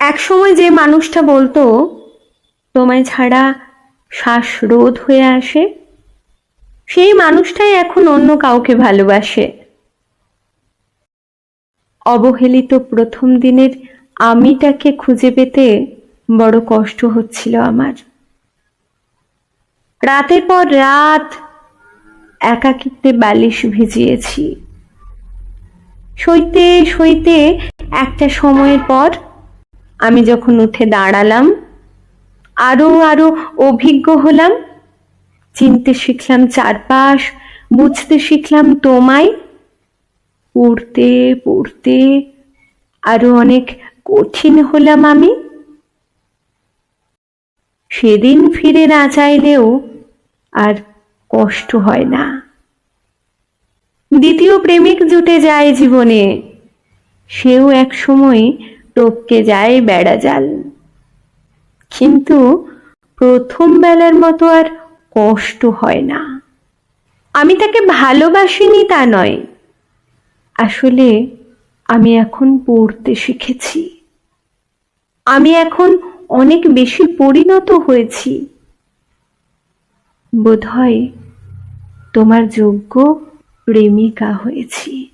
একসময় যে মানুষটা বলতো, তোমায় ছাড়া শ্বাস রোধ হয়ে আসে? সেই মানুষটাই এখন অন্য কাউকে ভালোবাসে। অবহেলিত প্রথম দিনের আমিটাকে খুঁজে পেতে বড় কষ্ট হচ্ছিল আমার। রাতের পর রাত একাকিত্বে বালিশ ভিজিয়েছি। সইতে সইতে একটা সময়ের পর আমি যখন উঠে দাঁড়ালাম, আরও আরও অভিজ্ঞ হলাম। চিনতে শিখলাম চারপাশ, বুঝতে শিখলাম তোমায়। পড়তে পড়তে আরও অনেক কঠিন হলাম আমি। সেদিন ফিরে না চাইলেও আর কষ্ট হয় না। দ্বিতীয় প্রেমিক জুটে যায় জীবনে। সেও এক সময় টপকে যায় বেড়া জাল। কিন্তু প্রথম বেলার মতো আর কষ্ট হয় না। আমি তাকে ভালোবাসিনি তা নয়। আসলে আমি এখন পড়তে শিখেছি। আমি এখন অনেক বেশি পরিণত হয়েছি। বোধহয় তোমার যোগ্য প্রেমিকা হয়েছি।